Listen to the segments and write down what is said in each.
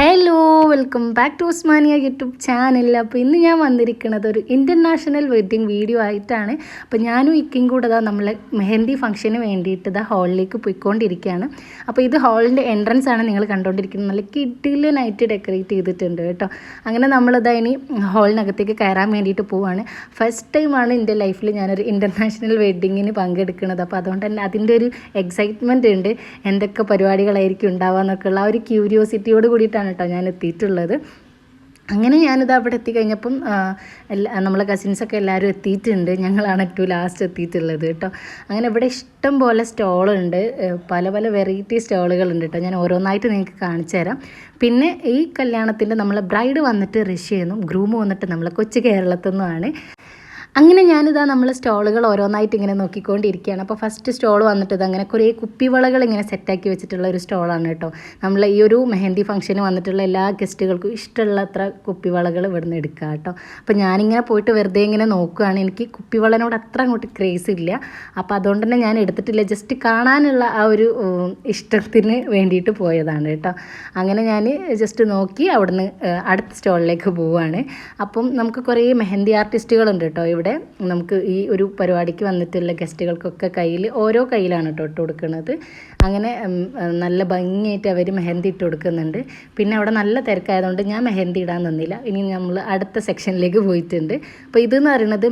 Hello welcome back to Osmania YouTube channel അപ്പോൾ ഇന്ന് ഞാൻ വന്നിരിക്കുന്നത് ഒരു ഇന്റർനാഷണൽ വെഡ്ഡിങ് വീഡിയോ ആയിട്ടാണ്. അപ്പോൾ ഞാനും ഇക്കും കൂടെ ഇതാ നമ്മളെ മെഹന്തി ഫംഗ്ഷന് വേണ്ടിയിട്ട് ഇതാ ഹാളിലേക്ക് പോയിക്കൊണ്ടിരിക്കുകയാണ്. അപ്പോൾ ഇത് ഹാളിന്റെ എൻട്രൻസ് ആണ് നിങ്ങൾ കണ്ടുകൊണ്ടിരിക്കുന്നത് നല്ല കിഡിലനായിട്ട് ഡെക്കറേറ്റ് ചെയ്തിട്ടുണ്ട് കേട്ടോ. അങ്ങനെ നമ്മളിതാ ഇനി ഹാളിനകത്തേക്ക് കയറാൻ വേണ്ടിയിട്ട് പോവാണ്. ഫസ്റ്റ് ടൈമാണ് എന്റെ ലൈഫിൽ ഞാനൊരു ഇന്റർനാഷണൽ വെഡ്ഡിങ്ങിന് പങ്കെടുക്കുന്നത്. അപ്പോൾ അതുകൊണ്ട് തന്നെ അതിന്റെ ഒരു എക്സൈറ്റ്മെന്റ് ഉണ്ട്. എന്തൊക്കെ പരിപാടികളായിരിക്കും ഉണ്ടാവുക എന്നൊക്കെയുള്ള ആ ഒരു ക്യൂരിയോസിറ്റിയോട് കൂടിയിട്ടാണ് കേട്ടോ ഞാൻ എത്തിയിട്ടുള്ളത്. അങ്ങനെ ഞാനിത് അവിടെ എത്തിക്കഴിഞ്ഞപ്പം എല്ലാ നമ്മളെ കസിൻസൊക്കെ എല്ലാവരും എത്തിയിട്ടുണ്ട്. ഞങ്ങളാണ് ഏറ്റവും ലാസ്റ്റ് എത്തിയിട്ടുള്ളത് കേട്ടോ. അങ്ങനെ ഇവിടെ ഇഷ്ടം പോലെ സ്റ്റോളുണ്ട് പല പല വെറൈറ്റി സ്റ്റോളുകളുണ്ട് കേട്ടോ. ഞാൻ ഓരോന്നായിട്ട് നിങ്ങൾക്ക് കാണിച്ചു തരാം. പിന്നെ ഈ കല്യാണത്തിന്റെ നമ്മളെ ബ്രൈഡ് വന്നിട്ട് റഷ്യയിൽ നിന്നും ഗ്രൂം വന്നിട്ട് നമ്മളെ കൊച്ചു കേരളത്തിൽ നിന്നുമാണ് അങ്ങനെ ഞാനിതാ നമ്മൾ സ്റ്റോളുകൾ ഓരോന്നായിട്ട് ഇങ്ങനെ നോക്കിക്കൊണ്ടിരിക്കുകയാണ്. അപ്പോൾ ഫസ്റ്റ് സ്റ്റോൾ വന്നിട്ട് ഇത് അങ്ങനെ കുറേ കുപ്പിവളകൾ ഇങ്ങനെ സെറ്റാക്കി വെച്ചിട്ടുള്ള ഒരു സ്റ്റോളാണ് കേട്ടോ. നമ്മൾ ഈ ഒരു മെഹന്തി ഫംഗ്ഷന് വന്നിട്ടുള്ള എല്ലാ ഗസ്റ്റുകൾക്കും ഇഷ്ടമുള്ള അത്ര കുപ്പിവളകൾ ഇവിടുന്ന് എടുക്കുക കേട്ടോ. അപ്പോൾ ഞാനിങ്ങനെ പോയിട്ട് വെറുതെ ഇങ്ങനെ നോക്കുകയാണ് എനിക്ക് കുപ്പിവളനോട് അത്ര അങ്ങോട്ട് ക്രേസ് ഇല്ല. അപ്പോൾ അതുകൊണ്ട് തന്നെ ഞാൻ എടുത്തിട്ടില്ല. ജസ്റ്റ് കാണാനുള്ള ആ ഒരു ഇഷ്ടത്തിന് വേണ്ടിയിട്ട് പോയതാണ് കേട്ടോ. അങ്ങനെ ഞാൻ ജസ്റ്റ് നോക്കി അവിടുന്ന് അടുത്ത സ്റ്റോളിലേക്ക് പോവുകയാണ് അപ്പം നമുക്ക് കുറേ മെഹന്തി ആർട്ടിസ്റ്റുകളുണ്ട് കേട്ടോ. ഇവിടെ നമുക്ക് ഈ ഒരു പരിപാടിക്ക് വന്നിട്ടുള്ള ഗസ്റ്റുകൾക്കൊക്കെ കയ്യിൽ ഓരോ കയ്യിലാണ് കേട്ടോ ഇട്ട് കൊടുക്കുന്നത്. അങ്ങനെ നല്ല ഭംഗിയായിട്ട് അവർ മെഹന്തി ഇട്ട് കൊടുക്കുന്നുണ്ട്. പിന്നെ അവിടെ നല്ല തിരക്കായതുകൊണ്ട് ഞാൻ മെഹന്തി ഇടാൻ നിന്നില്ല. ഇനി നമ്മൾ അടുത്ത സെക്ഷനിലേക്ക് പോയിട്ടുണ്ട്. അപ്പോൾ ഇതെന്ന് പറയുന്നത്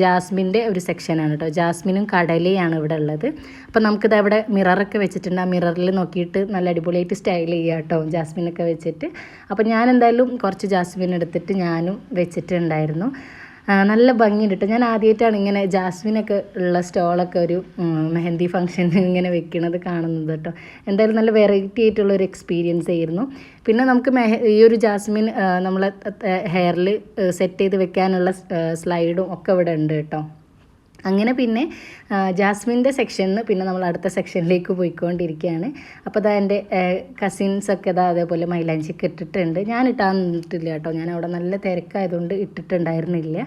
ജാസ്മിന്റെ ഒരു സെക്ഷനാണ് കേട്ടോ. ജാസ്മിനും കടലയാണ് ഇവിടെ ഉള്ളത്. അപ്പോൾ നമുക്കിത് അവിടെ മിററൊക്കെ വെച്ചിട്ടുണ്ട്. ആ മിററിൽ നോക്കിയിട്ട് നല്ല അടിപൊളിയായിട്ട് സ്റ്റൈൽ ചെയ്യുക കേട്ടോ ജാസ്മിനൊക്കെ വെച്ചിട്ട്. അപ്പോൾ ഞാൻ എന്തായാലും കുറച്ച് ജാസ്മിൻ എടുത്തിട്ട് ഞാനും വെച്ചിട്ടുണ്ടായിരുന്നു. നല്ല ഭംഗിയുണ്ട് കേട്ടോ ഞാൻ ആദ്യമായിട്ടാണ് ഇങ്ങനെ ജാസ്മിനൊക്കെ ഉള്ള സ്റ്റോളൊക്കെ ഒരു മെഹന്തി ഫംഗ്ഷന് ഇങ്ങനെ വെക്കുന്നത് കാണുന്നത് കേട്ടോ എന്തായാലും നല്ല വെറൈറ്റി ആയിട്ടുള്ള ഒരു എക്സ്പീരിയൻസ് ആയിരുന്നു. പിന്നെ നമുക്ക് മെഹ ഈ ഒരു ജാസ്മിൻ നമ്മളെ ഹെയറിൽ സെറ്റ് ചെയ്ത് വെക്കാനുള്ള സ്ലൈഡും ഒക്കെ ഇവിടെ ഉണ്ട് കേട്ടോ അങ്ങനെ പിന്നെ ജാസ്മിന്റെ സെക്ഷനിൽ നിന്ന് പിന്നെ നമ്മൾ അടുത്ത സെക്ഷനിലേക്ക് പോയിക്കൊണ്ടിരിക്കുകയാണ്. അപ്പോൾ അതാ എന്റെ കസിൻസൊക്കെ ഇതാ അതേപോലെ മൈലാഞ്ചിക്ക് ഇട്ടിട്ടുണ്ട്. ഞാൻ ഇട്ടാൻ നിന്നിട്ടില്ല കേട്ടോ. ഞാൻ അവിടെ നല്ല തിരക്കായതുകൊണ്ട് ഇട്ടിട്ടുണ്ടായിരുന്നില്ല.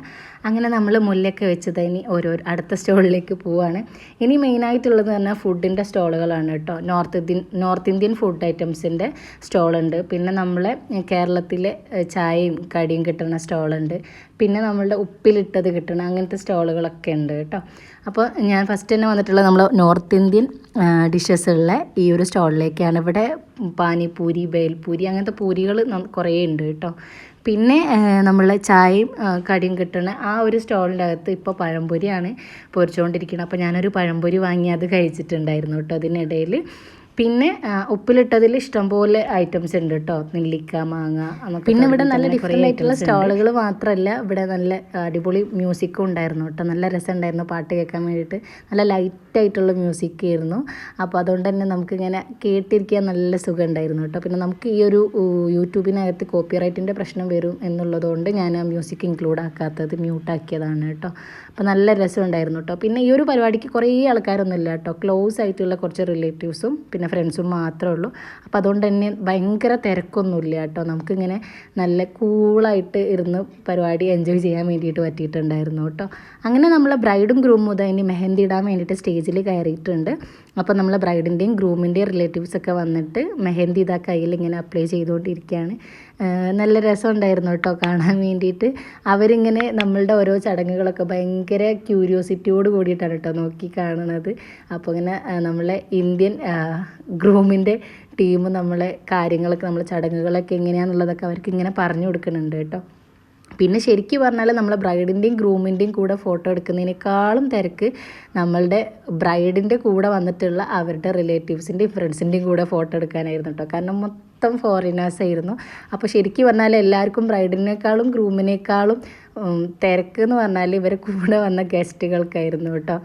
അങ്ങനെ നമ്മൾ മുല്ലൊക്കെ വെച്ച് തന്നെ ഓരോ അടുത്ത സ്റ്റോളിലേക്ക് പോവാണ്. ഇനി മെയിനായിട്ടുള്ളത് പറഞ്ഞാൽ ഫുഡിന്റെ സ്റ്റോളുകളാണ് കേട്ടോ. North Indian north Indian food ഐറ്റംസിന്റെ സ്റ്റോളുണ്ട്. പിന്നെ നമ്മളെ കേരളത്തിലെ ചായയും കടിയും കിട്ടുന്ന സ്റ്റോളുണ്ട്. പിന്നെ നമ്മളുടെ ഉപ്പിലിട്ടത് കിട്ടണം. അങ്ങനത്തെ സ്റ്റോളുകളൊക്കെ ഉണ്ട് കേട്ടോ. അപ്പോൾ ഞാൻ ഫസ്റ്റ് തന്നെ വന്നിട്ടുള്ള നമ്മൾ നോർത്ത് ഇന്ത്യൻ ഡിഷസ് ഉള്ള ഈ ഒരു സ്റ്റോളിലേക്കാണ്. ഇവിടെ പാനിപൂരി ബേൽപൂരി അങ്ങനത്തെ പൂരികൾ കുറേ ഉണ്ട് കേട്ടോ. പിന്നെ നമ്മളെ ചായയും കടിയും കിട്ടുന്ന ആ ഒരു സ്റ്റോളിന്റെ അകത്ത് ഇപ്പോൾ പഴംപൊരിയാണ് പൊരിച്ചുകൊണ്ടിരിക്കുന്നത്. അപ്പോൾ ഞാനൊരു പഴംപൊരി വാങ്ങി അത് കഴിച്ചിട്ടുണ്ടായിരുന്നു കേട്ടോ. അതിനിടയിൽ പിന്നെ ഉപ്പിലിട്ടതിൽ ഇഷ്ടംപോലെ ഐറ്റംസ് ഉണ്ട് കേട്ടോ നെല്ലിക്ക മാങ്ങ പിന്നെ ഇവിടെ നല്ല ഡിഫറെന്റ് ആയിട്ടുള്ള സ്റ്റാളുകൾ മാത്രമല്ല ഇവിടെ നല്ല അടിപൊളി മ്യൂസിക്കും ഉണ്ടായിരുന്നു കേട്ടോ നല്ല രസമുണ്ടായിരുന്നു പാട്ട് കേൾക്കാൻ വേണ്ടിയിട്ട്. നല്ല ലൈറ്റ് ആയിട്ടുള്ള മ്യൂസിക് ആയിരുന്നു. അപ്പോൾ അതുകൊണ്ട് തന്നെ നമുക്കിങ്ങനെ കേട്ടിരിക്കാൻ നല്ല സുഖം ഉണ്ടായിരുന്നു കേട്ടോ പിന്നെ നമുക്ക് ഈ ഒരു യൂട്യൂബിനകത്ത് കോപ്പിറൈറ്റിന്റെ പ്രശ്നം വരും എന്നുള്ളതുകൊണ്ട് ഞാൻ ആ മ്യൂസിക് ഇൻക്ലൂഡ് ആക്കാത്തത് മ്യൂട്ടാക്കിയതാണ് കേട്ടോ അപ്പോൾ നല്ല രസമുണ്ടായിരുന്നു കേട്ടോ പിന്നെ ഈ ഒരു പരിപാടിക്ക് കുറേ ആൾക്കാരൊന്നും ഇല്ല കേട്ടോ ക്ലോസ് ആയിട്ടുള്ള കുറച്ച് റിലേറ്റീവ്സും പിന്നെ ഫ്രണ്ട്സും മാത്രമേ ഉള്ളൂ. അപ്പോൾ അതുകൊണ്ട് തന്നെ ഭയങ്കര തിരക്കൊന്നുമില്ല കേട്ടോ നമുക്കിങ്ങനെ നല്ല കൂളായിട്ട് ഇരുന്ന് പരിപാടി എൻജോയ് ചെയ്യാൻ വേണ്ടിയിട്ട് പറ്റിയിട്ടുണ്ടായിരുന്നു കേട്ടോ അങ്ങനെ നമ്മളെ ബ്രൈഡും ഗ്രൂമും ഇനി മെഹന്തി ഇടാൻ വേണ്ടിയിട്ട് സ്റ്റേജിൽ കയറിയിട്ടുണ്ട്. അപ്പോൾ നമ്മളെ ബ്രൈഡിന്റെയും ഗ്രൂമിന്റെയും റിലേറ്റീവ്സൊക്കെ വന്നിട്ട് മെഹന്തി ഇതാ കയ്യിൽ ഇങ്ങനെ അപ്ലൈ ചെയ്തുകൊണ്ടിരിക്കുകയാണ്. നല്ല രസമുണ്ടായിരുന്നു കേട്ടോ കാണാൻ വേണ്ടിയിട്ട്. അവരിങ്ങനെ നമ്മളുടെ ഓരോ ചടങ്ങുകളൊക്കെ ഭയങ്കര ക്യൂരിയോസിറ്റിയോട് കൂടിയിട്ടാണ് കേട്ടോ നോക്കി കാണുന്നത് അപ്പോൾ ഇങ്ങനെ നമ്മളെ ഇന്ത്യൻ ഗ്രൂമിന്റെ ടീം നമ്മളെ കാര്യങ്ങളൊക്കെ നമ്മളെ ചടങ്ങുകളൊക്കെ എങ്ങനെയാണെന്നുള്ളതൊക്കെ അവർക്ക് ഇങ്ങനെ പറഞ്ഞു കൊടുക്കുന്നുണ്ട് കേട്ടോ. പിന്നെ ശരിക്കും പറഞ്ഞാൽ നമ്മളെ ബ്രൈഡിന്റെയും ഗ്രൂമിന്റെയും കൂടെ ഫോട്ടോ എടുക്കുന്നതിനേക്കാളും തിരക്ക് നമ്മളുടെ ബ്രൈഡിന്റെ കൂടെ വന്നിട്ടുള്ള അവരുടെ റിലേറ്റീവ്സിന്റെയും ഫ്രണ്ട്സിന്റെയും കൂടെ ഫോട്ടോ എടുക്കാനായിരുന്നു കേട്ടോ കാരണം മൊത്തം ഫോറിനേഴ്സ് ആയിരുന്നു. അപ്പോൾ ശരിക്കും പറഞ്ഞാൽ എല്ലാവർക്കും ബ്രൈഡിനേക്കാളും ഗ്രൂമിനേക്കാളും തിരക്ക് എന്ന് പറഞ്ഞാൽ ഇവരെ കൂടെ വന്ന ഗസ്റ്റുകൾക്കായിരുന്നു കേട്ടോ.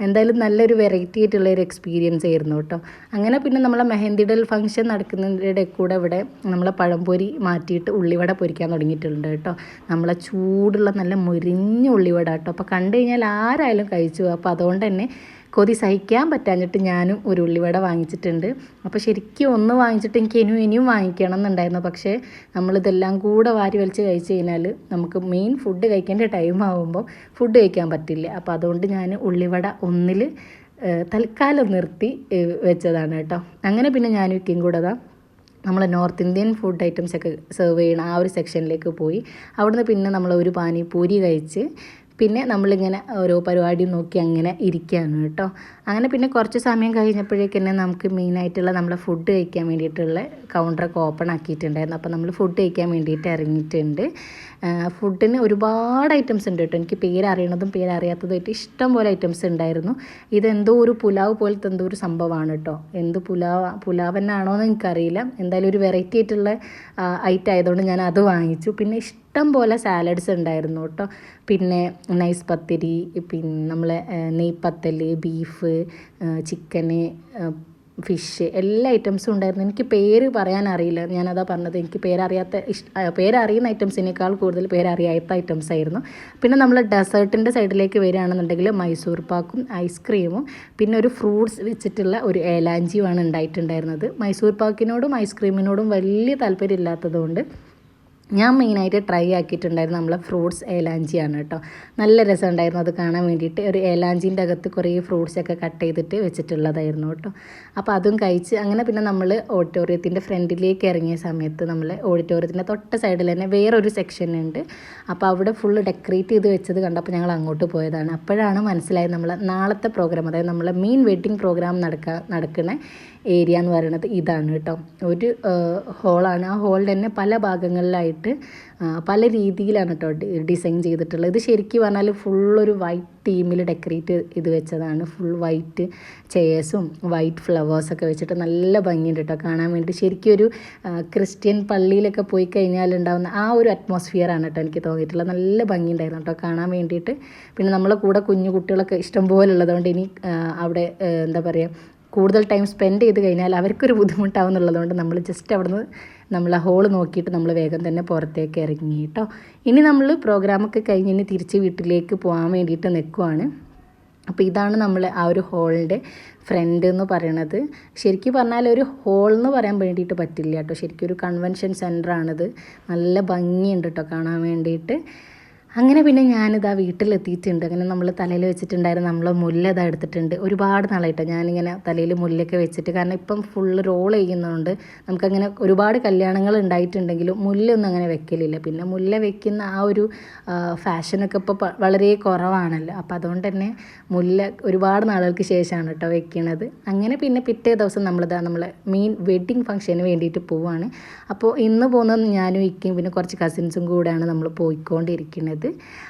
എന്തായാലും നല്ലൊരു വെറൈറ്റി ആയിട്ടുള്ള ഒരു എക്സ്പീരിയൻസ് ആയിരുന്നു കേട്ടോ. അങ്ങനെ പിന്നെ നമ്മളെ മെഹന്തിടൽ ഫംഗ്ഷൻ നടക്കുന്നതിന്റെ കൂടെ ഇവിടെ നമ്മളെ പഴംപൊരി മാറ്റിയിട്ട് ഉള്ളിവട പൊരിക്കാൻ തുടങ്ങിയിട്ടുണ്ട് കേട്ടോ. നമ്മളെ ചൂടുള്ള നല്ല മുരിഞ്ഞ ഉള്ളിവട കേട്ടോ. അപ്പോൾ കണ്ടു കഴിഞ്ഞാൽ ആരായാലും കഴിച്ചു. അപ്പോൾ അതുകൊണ്ട് തന്നെ കൊതി സഹിക്കാൻ പറ്റാഞ്ഞിട്ട് ഞാനും ഒരു ഉള്ളിവട വാങ്ങിച്ചിട്ടുണ്ട്. അപ്പോൾ ശരിക്കും ഒന്ന് വാങ്ങിച്ചിട്ട് എനിക്ക് ഇനിയും ഇനിയും വാങ്ങിക്കണം എന്നുണ്ടായിരുന്നു. പക്ഷേ നമ്മളിതെല്ലാം കൂടെ വാരി വലിച്ച് കഴിച്ച് കഴിഞ്ഞാൽ നമുക്ക് മെയിൻ ഫുഡ് കഴിക്കേണ്ട ടൈം ആകുമ്പോൾ ഫുഡ് കഴിക്കാൻ പറ്റില്ല. അപ്പോൾ അതുകൊണ്ട് ഞാൻ ഉള്ളിവട ഒന്നിൽ തൽക്കാലം നിർത്തി വെച്ചതാണ് കേട്ടോ. അങ്ങനെ പിന്നെ ഞാനും ഇക്കും കൂടെ നമ്മൾ നോർത്ത് ഇന്ത്യൻ ഫുഡ് ഐറ്റംസ് ഒക്കെ സെർവ് ചെയ്യണ ആ ഒരു സെക്ഷനിലേക്ക് പോയി. അവിടുന്ന് പിന്നെ നമ്മൾ ഒരു പാനിപൂരി കഴിച്ച് പിന്നെ നമ്മളിങ്ങനെ ഓരോ പരിപാടി നോക്കി അങ്ങനെ ഇരിക്കുകയാണ് കേട്ടോ. അങ്ങനെ പിന്നെ കുറച്ച് സമയം കഴിഞ്ഞപ്പോഴേക്ക് തന്നെ നമുക്ക് മെയിനായിട്ടുള്ള നമ്മളെ ഫുഡ് കഴിക്കാൻ വേണ്ടിയിട്ടുള്ള കൗണ്ടറൊക്കെ ഓപ്പൺ ആക്കിയിട്ടുണ്ടായിരുന്നു. അപ്പോൾ നമ്മൾ ഫുഡ് കഴിക്കാൻ വേണ്ടിയിട്ട് ഇറങ്ങിയിട്ടുണ്ട്. ഫുഡിന് ഒരുപാട് ഐറ്റംസ് ഉണ്ട് കേട്ടോ. എനിക്ക് പേരറിയണതും പേരറിയാത്തതുമായിട്ട് ഇഷ്ടം പോലെ ഐറ്റംസ് ഉണ്ടായിരുന്നു. ഇതെന്തോ ഒരു പുലാവ് പോലത്തെ എന്തോ ഒരു സംഭവമാണ് കേട്ടോ. എന്ത് പുലാവ് പുലാവ് എന്നാണോ എന്ന് എനിക്കറിയില്ല. എന്തായാലും ഒരു വെറൈറ്റി ആയിട്ടുള്ള ഐറ്റം ആയതുകൊണ്ട് ഞാൻ അത് വാങ്ങിച്ചു. പിന്നെ ഇഷ്ടം പോലെ സാലഡ്സ് ഉണ്ടായിരുന്നു കേട്ടോ. പിന്നെ നൈസ് പത്തിരി പിന്നെ നമ്മളെ നെയ്പത്തൽ ബീഫ് ചിക്കന് ഫിഷ് എല്ലാ ഐറ്റംസും ഉണ്ടായിരുന്നു. എനിക്ക് പേര് പറയാൻ അറിയില്ല. ഞാനതാ പറഞ്ഞത്. എനിക്ക് പേരറിയാത്ത ഇഷ്ട പേരറിയുന്ന ഐറ്റംസിനേക്കാൾ കൂടുതൽ പേരറിയാത്ത ഐറ്റംസ് ആയിരുന്നു. പിന്നെ നമ്മൾ ഡെസേർട്ടിന്റെ സൈഡിലേക്ക് വരികയാണെന്നുണ്ടെങ്കിൽ മൈസൂർ പാക്കും ഐസ്ക്രീമും പിന്നെ ഒരു ഫ്രൂട്ട്സ് വെച്ചിട്ടുള്ള ഒരു ഏലാഞ്ചിയുമാണ് ഉണ്ടായിട്ടുണ്ടായിരുന്നത്. മൈസൂർ പാക്കിനോടും ഐസ്ക്രീമിനോടും വലിയ താല്പര്യം ഇല്ലാത്തതുകൊണ്ട് ഞാൻ മെയിനായിട്ട് ട്രൈ ആക്കിയിട്ടുണ്ടായിരുന്നു നമ്മളെ ഫ്രൂട്ട്സ് ഏലാഞ്ചിയാണ് കേട്ടോ. നല്ല രസമുണ്ടായിരുന്നു അത് കാണാൻ വേണ്ടിയിട്ട്. ഒരു ഏലാഞ്ചിന്റെ അകത്ത് കുറേ ഫ്രൂട്ട്സ് ഒക്കെ കട്ട് ചെയ്തിട്ട് വെച്ചിട്ടുള്ളതായിരുന്നു കേട്ടോ. അപ്പോൾ അതും കഴിച്ച് അങ്ങനെ പിന്നെ നമ്മൾ ഓഡിറ്റോറിയത്തിന്റെ ഫ്രണ്ടിലേക്ക് ഇറങ്ങിയ സമയത്ത് നമ്മൾ ഓഡിറ്റോറിയത്തിന്റെ തൊട്ട സൈഡിൽ തന്നെ വേറൊരു സെക്ഷൻ ഉണ്ട്. അപ്പോൾ അവിടെ ഫുള്ള് ഡെക്കറേറ്റ് ചെയ്ത് വെച്ചത് കണ്ടപ്പോൾ ഞങ്ങൾ അങ്ങോട്ട് പോയതാണ്. അപ്പോഴാണ് മനസ്സിലായത് നമ്മൾ നാളത്തെ പ്രോഗ്രാം അതായത് നമ്മളെ മെയിൻ വെഡ്ഡിങ് പ്രോഗ്രാം നടക്കുക നടക്കുന്ന ഏരിയ എന്ന് പറയുന്നത് ഇതാണ് കേട്ടോ. ഒരു ഹോളാണ് ആ ഹോൾ തന്നെ പല ഭാഗങ്ങളിലായിട്ട് പല രീതിയിലാണ് കേട്ടോ ഡിസൈൻ ചെയ്തിട്ടുള്ളത്. ഇത് ശരിക്കും പറഞ്ഞാൽ ഫുള്ളൊരു വൈറ്റ് തീമിൽ ഡെക്കറേറ്റ് ഇത് വെച്ചതാണ്. ഫുൾ വൈറ്റ് ചെയേഴ്സും വൈറ്റ് ഫ്ലവേഴ്സൊക്കെ വെച്ചിട്ട് നല്ല ഭംഗിയുണ്ട് കേട്ടോ കാണാൻ വേണ്ടി. ശരിക്കും ഒരു ക്രിസ്ത്യൻ പള്ളിയിലൊക്കെ പോയി കഴിഞ്ഞാൽ ഉണ്ടാകുന്ന ആ ഒരു അറ്റ്മോസ്ഫിയറാണ് കേട്ടോ എനിക്ക് തോന്നിയിട്ടുള്ളത്. നല്ല ഭംഗിയുണ്ടായിരുന്നു കേട്ടോ കാണാൻ വേണ്ടിയിട്ട്. പിന്നെ നമ്മളെ കൂടെ കുഞ്ഞു കുട്ടികളൊക്കെ ഇഷ്ടംപോലെ ഉള്ളതുകൊണ്ട് ഇനി അവിടെ എന്താ പറയുക കൂടുതൽ ടൈം സ്പെൻഡ് ചെയ്ത് കഴിഞ്ഞാൽ അവർക്കൊരു ബുദ്ധിമുട്ടാവും എന്നുള്ളതുകൊണ്ട് നമ്മൾ ജസ്റ്റ് അവിടുന്ന് നമ്മൾ ആ ഹോൾ നോക്കിയിട്ട് നമ്മൾ വേഗം തന്നെ പുറത്തേക്ക് ഇറങ്ങി കേട്ടോ. ഇനി നമ്മൾ പ്രോഗ്രാമൊക്കെ കഴിഞ്ഞ് ഇനി തിരിച്ച് വീട്ടിലേക്ക് പോകാൻ വേണ്ടിയിട്ട് നിൽക്കുവാണ്. അപ്പോൾ ഇതാണ് നമ്മൾ ആ ഒരു ഹോളിന്റെ ഫ്രണ്ട് എന്ന് പറയണത്. ശരിക്കും പറഞ്ഞാൽ ഒരു ഹോൾ എന്ന് പറയാൻ വേണ്ടിയിട്ട് പറ്റില്ല കേട്ടോ. ശരിക്കും ഒരു കൺവെൻഷൻ സെന്ററാണിത് നല്ല ഭംഗിയുണ്ട് കേട്ടോ കാണാൻ വേണ്ടിയിട്ട്. അങ്ങനെ പിന്നെ ഞാനിതാ വീട്ടിലെത്തിയിട്ടുണ്ട്. അങ്ങനെ നമ്മൾ തലയിൽ വെച്ചിട്ടുണ്ടായിരുന്നു നമ്മൾ മുല്ല ഇതാ എടുത്തിട്ടുണ്ട്. ഒരുപാട് നാളായിട്ട് ഞാനിങ്ങനെ തലയിൽ മുല്ലൊക്കെ വെച്ചിട്ട്. കാരണം ഇപ്പം ഫുള്ള് റോൾ ചെയ്യുന്നതുകൊണ്ട് നമുക്കങ്ങനെ ഒരുപാട് കല്യാണങ്ങൾ ഉണ്ടായിട്ടുണ്ടെങ്കിലും മുല്ലൊന്നും അങ്ങനെ വെക്കലില്ല. പിന്നെ മുല്ല വെക്കുന്ന ആ ഒരു ഫാഷനൊക്കെ ഇപ്പോൾ വളരെ കുറവാണല്ലോ. അപ്പോൾ അതുകൊണ്ട് തന്നെ മുല്ല ഒരുപാട് നാളുകൾക്ക് ശേഷമാണ് കേട്ടോ വെക്കണത്. അങ്ങനെ പിന്നെ പിറ്റേ ദിവസം നമ്മളിതാ നമ്മളെ മെയിൻ വെഡ്ഡിങ് ഫംഗ്ഷന് വേണ്ടിയിട്ട് പോവാണ്. അപ്പോൾ ഇന്ന് പോകുന്നത് ഞാനും ഇക്കും പിന്നെ കുറച്ച് കസിൻസും കൂടെയാണ് നമ്മൾ പോയിക്കൊണ്ടിരിക്കുന്നത്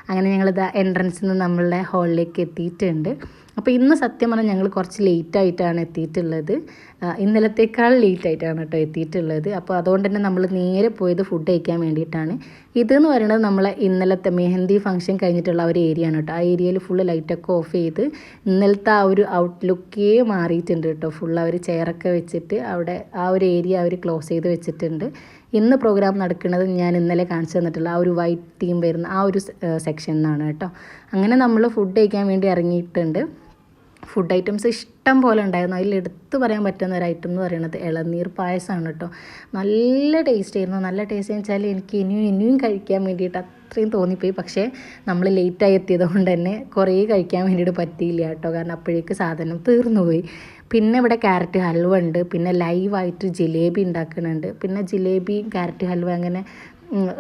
അങ്ങനെ ഞങ്ങൾ ഞങ്ങളിത് എൻട്രൻസിൽ നിന്ന് നമ്മളുടെ ഹാളിലേക്ക് എത്തിയിട്ടുണ്ട്. അപ്പോൾ ഇന്ന് സത്യം പറഞ്ഞാൽ ഞങ്ങൾ കുറച്ച് ലേറ്റ് ആയിട്ടാണ് എത്തിയിട്ടുള്ളത്. ഇന്നലത്തേക്കാൾ ലേറ്റ് ആയിട്ടാണ് കേട്ടോ എത്തിയിട്ടുള്ളത്. അപ്പോൾ അതുകൊണ്ട് തന്നെ നമ്മൾ നേരെ പോയത് ഫുഡ് കഴിക്കാൻ വേണ്ടിയിട്ടാണ്. ഇതെന്ന് പറയുന്നത് നമ്മളെ ഇന്നലത്തെ മെഹന്തി ഫംഗ്ഷൻ കഴിഞ്ഞിട്ടുള്ള ഒരു ഏരിയ ആണ് കേട്ടോ. ആ ഏരിയയിൽ ഫുള്ള് ലൈറ്റൊക്കെ ഓഫ് ചെയ്ത് ഇന്നലത്തെ ആ ഒരു ഔട്ട്ലുക്കേ മാറിയിട്ടുണ്ട് കേട്ടോ. ഫുൾ അവർ ചെയറൊക്കെ വെച്ചിട്ട് അവിടെ ആ ഒരു ഏരിയ അവർ ക്ലോസ് ചെയ്ത് വെച്ചിട്ടുണ്ട്. ഇന്ന് പ്രോഗ്രാം നടക്കുന്നത് ഞാൻ ഇന്നലെ കാണിച്ചു തന്നിട്ടുള്ള ആ ഒരു വൈറ്റ് തീം വരുന്ന ആ ഒരു സെക്ഷൻ എന്നാണ് കേട്ടോ. അങ്ങനെ നമ്മൾ ഫുഡ് കഴിക്കാൻ വേണ്ടി ഇറങ്ങിയിട്ടുണ്ട്. ഫുഡ് ഐറ്റംസ് ഇഷ്ടം പോലെ ഉണ്ടായിരുന്നു. അതിൽ എടുത്തു പറയാൻ പറ്റുന്ന ഒരു ഐറ്റം എന്ന് പറയുന്നത് ഇളനീർ പായസമാണ് കേട്ടോ. നല്ല ടേസ്റ്റ് ആയിരുന്നു. നല്ല ടേസ്റ്റ് എന്ന് വെച്ചാൽ എനിക്ക് ഇനിയും ഇനിയും കഴിക്കാൻ വേണ്ടിയിട്ട് അത്രയും തോന്നിപ്പോയി. പക്ഷേ നമ്മൾ ലേറ്റായി എത്തിയത് കൊണ്ട് തന്നെ കുറേ കഴിക്കാൻ വേണ്ടിയിട്ട് പറ്റിയില്ല കേട്ടോ. കാരണം അപ്പോഴേക്ക് സാധനം തീർന്നു പോയി. പിന്നെ ഇവിടെ ക്യാരറ്റ് ഹൽവ ഉണ്ട്. പിന്നെ ലൈവായിട്ട് ജിലേബി ഉണ്ടാക്കുന്നുണ്ട്. പിന്നെ ജിലേബി ക്യാരറ്റ് ഹൽവ അങ്ങനെ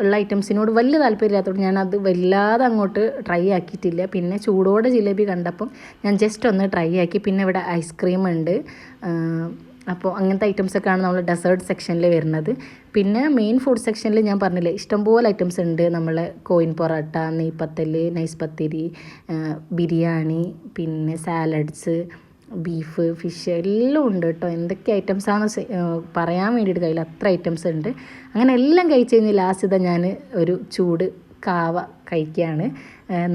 ഉള്ള ഐറ്റംസിനോട് വലിയ താല്പര്യമില്ലാത്തതുകൊണ്ട് ഞാൻ അത് വല്ലാതെ അങ്ങോട്ട് ട്രൈ ആക്കിയിട്ടില്ല. പിന്നെ ചൂടോടെ ജിലേബി കണ്ടപ്പം ഞാൻ ജസ്റ്റ് ഒന്ന് ട്രൈ ആക്കി. പിന്നെ ഇവിടെ ഐസ്ക്രീം ഉണ്ട്. അപ്പോൾ അങ്ങനത്തെ ഐറ്റംസൊക്കെയാണ് നമ്മൾ ഡെസേർട്ട് സെക്ഷനിൽ വരുന്നത്. പിന്നെ മെയിൻ ഫുഡ് സെക്ഷനിൽ ഞാൻ പറഞ്ഞില്ലേ ഇഷ്ടംപോലെ ഐറ്റംസ് ഉണ്ട്. നമ്മൾ കോയിൻ പൊറോട്ട നെയ്പത്തൽ നൈസ് പത്തിരി ബിരിയാണി പിന്നെ സാലഡ്സ് ബീഫ് ഫിഷ് എല്ലാം ഉണ്ട് കേട്ടോ. എന്തൊക്കെ ഐറ്റംസ് ആണ് പറയാൻ വേണ്ടിയിട്ട് കയ്യിൽ അത്ര ഐറ്റംസ് ഉണ്ട്. അങ്ങനെ എല്ലാം കഴിച്ച് കഴിഞ്ഞ് ലാസ്റ്റ് ഞാൻ ഒരു ചൂട് കാവ കഴിക്കുകയാണ്.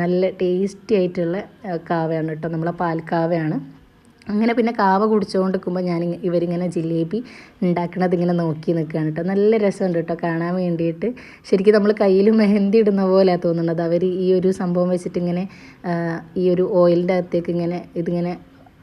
നല്ല ടേസ്റ്റി ആയിട്ടുള്ള കാവയാണ് കേട്ടോ. നമ്മളെ പാൽക്കാവയാണ് അങ്ങനെ പിന്നെ കാവ കുടിച്ചുകൊണ്ട് നിൽക്കുമ്പോൾ ഞാൻ ഇവരിങ്ങനെ ജിലേബി ഉണ്ടാക്കണത് ഇങ്ങനെ നോക്കി നിൽക്കുകയാണ് കേട്ടോ. നല്ല രസമുണ്ട് കേട്ടോ കാണാൻ വേണ്ടിയിട്ട്. ശരിക്കും നമ്മൾ കയ്യിൽ മെഹന്തി ഇടുന്ന പോലെ തോന്നുന്നത്. അവർ ഈ ഒരു സംഭവം വെച്ചിട്ട് ഇങ്ങനെ ഈ ഒരു ഓയിലിന്റെ അകത്തേക്ക് ഇങ്ങനെ ഇതിങ്ങനെ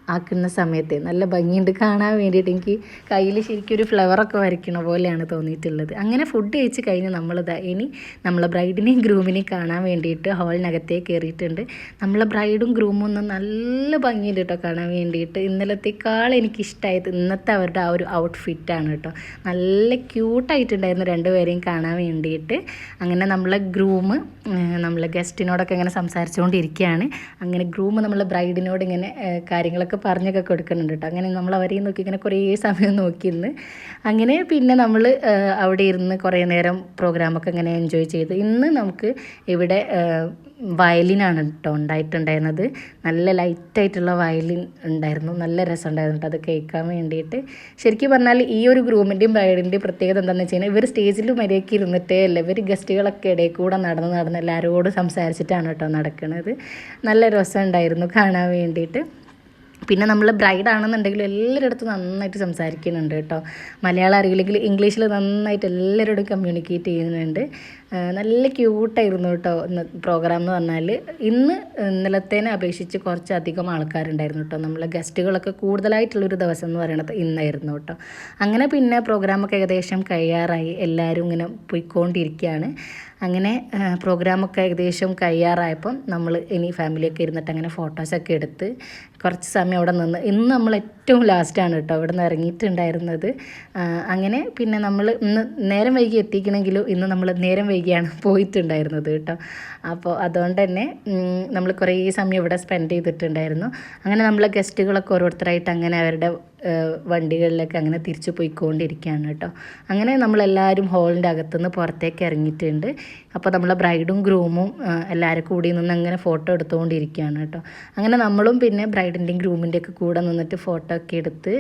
ആക്കുന്ന സമയത്ത് നല്ല ഭംഗിയുണ്ട്. കാണാൻ വേണ്ടിയിട്ട് എനിക്ക് കയ്യിൽ ശരിക്കും ഒരു ഫ്ലവറൊക്കെ വരയ്ക്കണ പോലെയാണ് തോന്നിയിട്ടുള്ളത്. അങ്ങനെ ഫുഡ് കഴിച്ച് കഴിഞ്ഞ് നമ്മളിതാ ഇനി നമ്മളെ ബ്രൈഡിനെയും ഗ്രൂമിനെയും കാണാൻ വേണ്ടിയിട്ട് ഹാളിനകത്തേക്ക് കയറിയിട്ടുണ്ട് നമ്മളെ ബ്രൈഡും ഗ്രൂമും ഒന്ന് നല്ല ഭംഗിയുണ്ട് കേട്ടോ കാണാൻ വേണ്ടിയിട്ട്. ഇന്നലത്തേക്കാൾ എനിക്കിഷ്ടമായത് ഇന്നത്തെ അവരുടെ ആ ഒരു ഔട്ട്ഫിറ്റാണ് കേട്ടോ നല്ല ക്യൂട്ടായിട്ടുണ്ടായിരുന്നു രണ്ടുപേരെയും കാണാൻ വേണ്ടിയിട്ട്. അങ്ങനെ നമ്മളെ ഗ്രൂമ് നമ്മളെ ഗസ്റ്റിനോടൊക്കെ ഇങ്ങനെ സംസാരിച്ചുകൊണ്ടിരിക്കുകയാണ് അങ്ങനെ ഗ്രൂമ് നമ്മളെ ബ്രൈഡിനോട് ഇങ്ങനെ ഏഹ്, കാര്യങ്ങളൊക്കെ പറഞ്ഞൊക്കെ കൊടുക്കുന്നുണ്ട് കേട്ടോ അങ്ങനെ നമ്മൾ അവരെയും നോക്കി ഇങ്ങനെ കുറേ സമയം നോക്കി ഇന്ന് അങ്ങനെ പിന്നെ നമ്മൾ അവിടെ ഇരുന്ന് കുറേ നേരം പ്രോഗ്രാമൊക്കെ ഇങ്ങനെ എൻജോയ് ചെയ്ത്. ഇന്ന് നമുക്ക് ഇവിടെ വയലിനാണ് കേട്ടോ ഉണ്ടായിട്ടുണ്ടായിരുന്നത്. നല്ല ലൈറ്റായിട്ടുള്ള വയലിൻ ഉണ്ടായിരുന്നു. നല്ല രസമുണ്ടായിരുന്നു കേട്ടോ അത് കേൾക്കാൻ വേണ്ടിയിട്ട്. ശരിക്കും പറഞ്ഞാൽ ഈ ഒരു ഗ്രൂമിന്റെയും ബ്രൈഡിന്റെയും പ്രത്യേകത എന്താണെന്ന് വെച്ച് കഴിഞ്ഞാൽ ഇവർ സ്റ്റേജിൽ മര്യാദയ്ക്ക് ഇരുന്നിട്ടേ അല്ല? ഇവർ ഗസ്റ്റുകളൊക്കെ ഇടയിൽ കൂടെ നടന്ന് നടന്ന് എല്ലാവരോടും സംസാരിച്ചിട്ടാണ് കേട്ടോ നടക്കുന്നത് നല്ല രസമുണ്ടായിരുന്നു കാണാൻ വേണ്ടിയിട്ട്. പിന്നെ നമ്മൾ ബ്രൈഡ് ആണെന്നുണ്ടെങ്കിൽ എല്ലാവരുടെ നന്നായിട്ട് സംസാരിക്കുന്നുണ്ട് കേട്ടോ. മലയാളം അറിയില്ലെങ്കിൽ ഇംഗ്ലീഷിൽ നന്നായിട്ട് എല്ലാവരോടും കമ്മ്യൂണിക്കേറ്റ് ചെയ്യുന്നുണ്ട്. നല്ല ക്യൂട്ടായിരുന്നു കേട്ടോ ഇന്ന് പ്രോഗ്രാം എന്ന് പറഞ്ഞാൽ ഇന്ന് ഇന്നലത്തേനെ അപേക്ഷിച്ച് കുറച്ചധികം ആൾക്കാരുണ്ടായിരുന്നു കേട്ടോ നമ്മളെ ഗസ്റ്റുകളൊക്കെ കൂടുതലായിട്ടുള്ളൊരു ദിവസം എന്ന് പറയുന്നത് ഇന്നായിരുന്നു കേട്ടോ അങ്ങനെ പിന്നെ പ്രോഗ്രാമൊക്കെ ഏകദേശം കഴിയാറായി. എല്ലാവരും ഇങ്ങനെ പോയിക്കൊണ്ടിരിക്കുകയാണ് അങ്ങനെ പ്രോഗ്രാമൊക്കെ ഏകദേശം കഴിയാറായപ്പം നമ്മൾ ഇനി ഫാമിലിയൊക്കെ ഇരുന്നിട്ട് അങ്ങനെ ഫോട്ടോസൊക്കെ എടുത്ത് കുറച്ച് സമയം അവിടെ നിന്ന് ഇന്ന് നമ്മൾ ഏറ്റവും ലാസ്റ്റാണ് കേട്ടോ അവിടെ നിന്ന് ഇറങ്ങിയിട്ടുണ്ടായിരുന്നത്. അങ്ങനെ പിന്നെ നമ്മൾ ഇന്ന് നേരം വൈകി എത്തിക്കണമെങ്കിലും ഇന്ന് നമ്മൾ നേരം വൈകിയാണ് പോയിട്ടുണ്ടായിരുന്നത് കേട്ടോ. അപ്പോൾ അതുകൊണ്ട് തന്നെ നമ്മൾ കുറേ സമയം ഇവിടെ സ്പെൻഡ് ചെയ്തിട്ടുണ്ടായിരുന്നു. അങ്ങനെ നമ്മളെ ഗസ്റ്റുകളൊക്കെ ഓരോരുത്തരായിട്ട് അങ്ങനെ അവരുടെ വണ്ടികളിലൊക്കെ അങ്ങനെ തിരിച്ചു പോയിക്കൊണ്ടിരിക്കുകയാണ് കേട്ടോ. അങ്ങനെ നമ്മളെല്ലാവരും ഹോളിന്റെ അകത്തുനിന്ന് പുറത്തേക്ക് ഇറങ്ങിയിട്ടുണ്ട്. അപ്പോൾ നമ്മളെ ബ്രൈഡും ഗ്രൂമും എല്ലാവരും കൂടി നിന്ന് അങ്ങനെ ഫോട്ടോ എടുത്തുകൊണ്ടിരിക്കുകയാണ് കേട്ടോ. അങ്ങനെ നമ്മളും പിന്നെ ബ്രൈഡിന്റെയും ഗ്രൂമിന്റെ ഒക്കെ കൂടെ നിന്നിട്ട് ഫോട്ടോ ഒക്കെ എടുത്ത്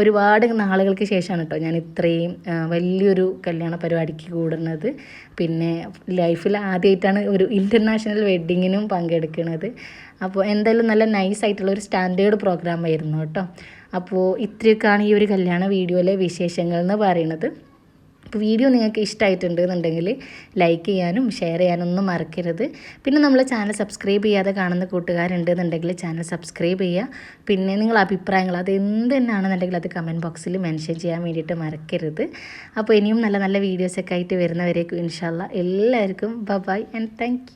ഒരുപാട് നാളുകൾക്ക് ശേഷമാണ് കേട്ടോ ഞാൻ ഇത്രയും വലിയൊരു കല്യാണ പരിപാടിക്ക് കൂടുന്നത്. പിന്നെ ലൈഫിൽ ആദ്യമായിട്ടാണ് ഒരു ഇന്റർനാഷണൽ വെഡ്ഡിങ്ങിനും പങ്കെടുക്കുന്നത് അപ്പോൾ എന്തായാലും നല്ല നൈസ് ആയിട്ടുള്ള ഒരു സ്റ്റാൻഡേർഡ് പ്രോഗ്രാം ആയിരുന്നു കേട്ടോ. അപ്പോൾ ഇത്രയൊക്കെയാണ് ഈ ഒരു കല്യാണ വീഡിയോയിലെ വിശേഷങ്ങൾ എന്ന് പറയുന്നത്. അപ്പോൾ വീഡിയോ നിങ്ങൾക്ക് ഇഷ്ടമായിട്ടുണ്ട് എന്നുണ്ടെങ്കിൽ ലൈക്ക് ചെയ്യാനും ഷെയർ ചെയ്യാനും ഒന്നും മറക്കരുത്. പിന്നെ നമ്മൾ ചാനൽ സബ്സ്ക്രൈബ് ചെയ്യാതെ കാണുന്ന കൂട്ടുകാരുണ്ട് എന്നുണ്ടെങ്കിൽ ചാനൽ സബ്സ്ക്രൈബ് ചെയ്യുക. പിന്നെ നിങ്ങളുടെ അഭിപ്രായങ്ങൾ അത് എന്ത് തന്നെയാണെന്നുണ്ടെങ്കിൽ അത് കമന്റ് ബോക്സിൽ മെൻഷൻ ചെയ്യാൻ വേണ്ടിയിട്ട് മറക്കരുത്. അപ്പോൾ ഇനിയും നല്ല നല്ല വീഡിയോസൊക്കെ ആയിട്ട് വരുന്നവരേക്കും ഇൻഷാല്ല എല്ലാവർക്കും ബ ആൻഡ് താങ്ക്